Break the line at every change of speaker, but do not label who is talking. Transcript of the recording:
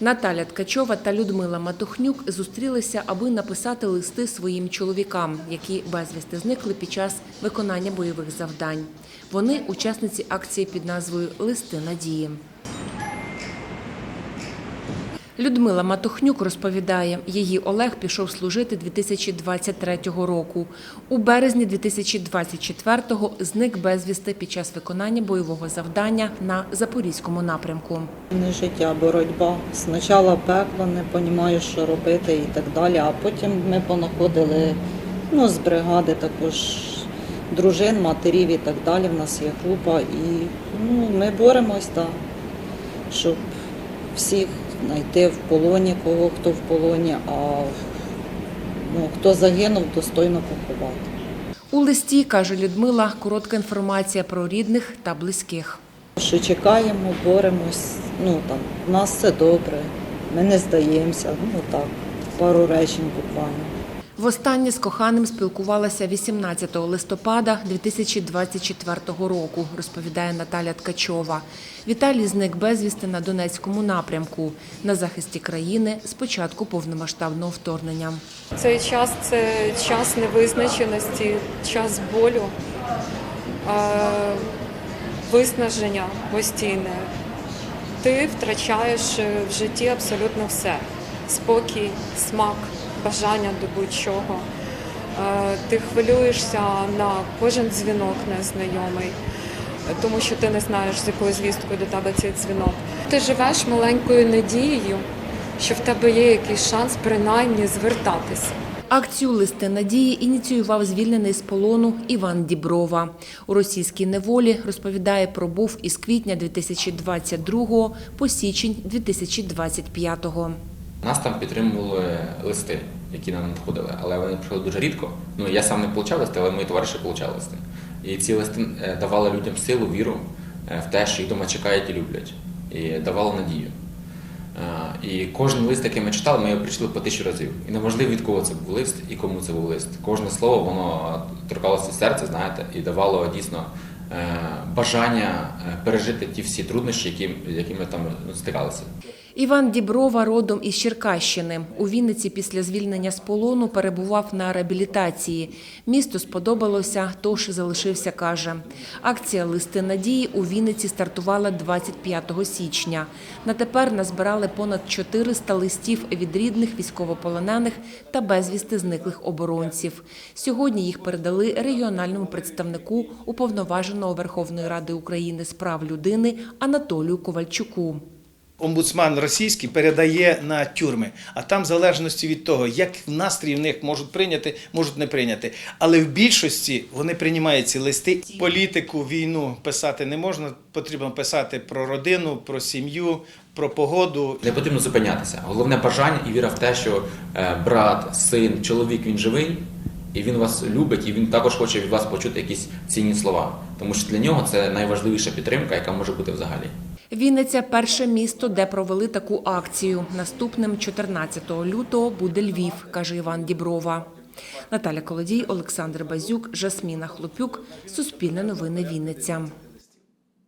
Наталя Ткачова та Людмила Матухнюк зустрілися, аби написати листи своїм чоловікам, які безвісти зникли під час виконання бойових завдань. Вони учасниці акції під назвою Листи надії. Людмила Матухнюк розповідає, її Олег пішов служити 2023 року. У березні 2024-го зник безвісти під час виконання бойового завдання на Запорізькому напрямку.
Не життя, боротьба. Спочатку пекло, не розумію, що робити і так далі. А потім ми понаходили ну, з бригади також дружин, матерів і так далі. В нас є група. І ну, ми боремось, так, щоб всіх знайти в полоні, кого хто в полоні, а ну, хто загинув, достойно поховати.
У листі, каже Людмила, коротка інформація про рідних та близьких.
Що чекаємо, боремось. Ну там у нас все добре. Ми не здаємося. Ну так, пару речень буквально.
Востаннє з коханим спілкувалася 18 листопада 2024 року, розповідає Наталя Ткачова. Віталій зник безвісти на Донецькому напрямку на захисті країни з початку повномасштабного вторгнення.
Цей час це час невизначеності, час болю, виснаження постійне. Ти втрачаєш в житті абсолютно все: спокій, смак, бажання до будь-чого. Е, Ти хвилюєшся на кожен дзвінок незнайомий, тому що ти не знаєш, з якою звісткою до тебе цей дзвінок. Ти живеш маленькою надією, що в тебе є якийсь шанс принаймні звертатися.
Акцію Листи надії ініціював звільнений з полону Іван Діброва. У російській неволі розповідає, пробув із квітня 2022 по січень 2025.
Нас там підтримували листи, які нам надходили, але вони приходили дуже рідко. Ну я сам не получав листи, але мої товариші получали листи. І ці листи е, давали людям силу, віру е, в те, що їх дома чекають і люблять, і давало надію. Е, І кожен лист, який ми читали, ми його прочитали по тисячу разів. І неможливо від кого це був лист і кому це був лист. Кожне слово воно торкалося серця, знаєте, і давало дійсно бажання пережити ті всі труднощі, які, якими там ну, стикалися.
Іван Діброва родом із Черкащини. У Вінниці після звільнення з полону перебував на реабілітації. Місто сподобалося, тож залишився, каже. Акція Листи надії у Вінниці стартувала 25 січня. На тепер назбирали понад 400 листів від рідних військовополонених та безвісти зниклих оборонців. Сьогодні їх передали регіональному представнику уповноваженого Верховної Ради України з прав людини Анатолію Ковальчуку.
Омбудсман російський передає на тюрми, а там, в залежності від того, як настрій в них можуть прийняти, можуть не прийняти. Але в більшості вони приймають ці листи. Політику, війну писати не можна. Потрібно писати про родину, про сім'ю, про погоду.
Не потрібно зупинятися. Головне бажання і віра в те, що е, брат, син, чоловік він живий, і він вас любить, і він також хоче від вас почути якісь цінні слова. Тому що для нього це найважливіша підтримка, яка може бути взагалі.
Вінниця перше місто, де провели таку акцію. Наступним 14 лютого буде Львів, каже Іван Діброва. Наталя Колодій, Олександр Базюк, Жасміна Хлопюк. Суспільне новини Вінниця.